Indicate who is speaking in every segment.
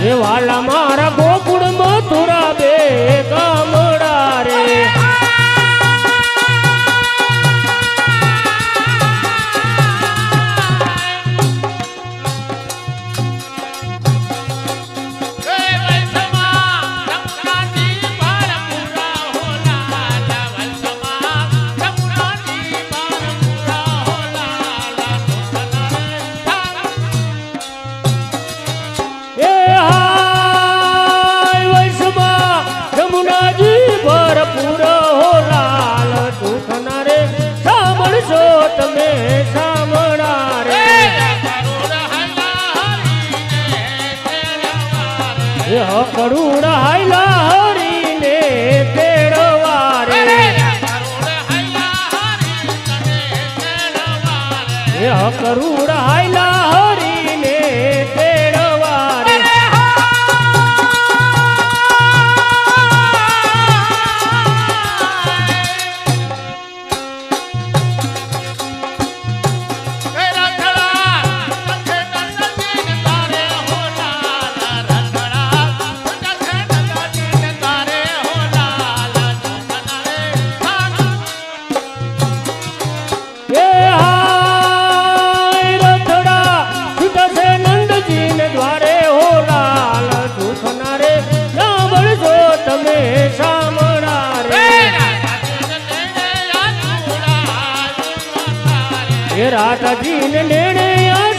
Speaker 1: વાલા મારા ગોકુળ મથુરા બે કામ કરુણ હાઈલા હરીને તેડવા રે કરુણ હાઈલા રાધાજી ને નેણે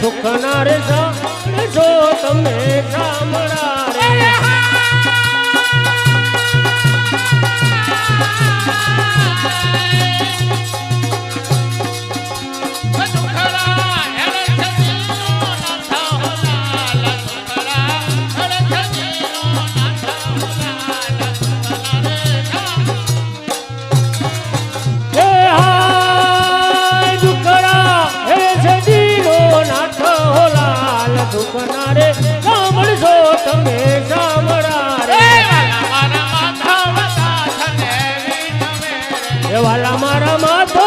Speaker 1: સુખ ના રે જો તમે ચામડા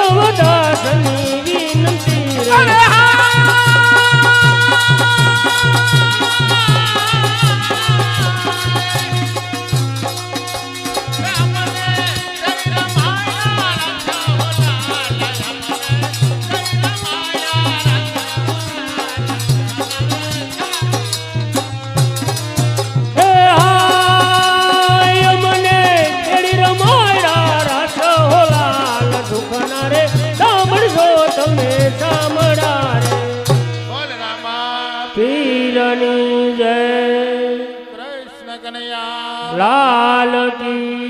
Speaker 1: એ વાલા મારા માધવ લાલ કી.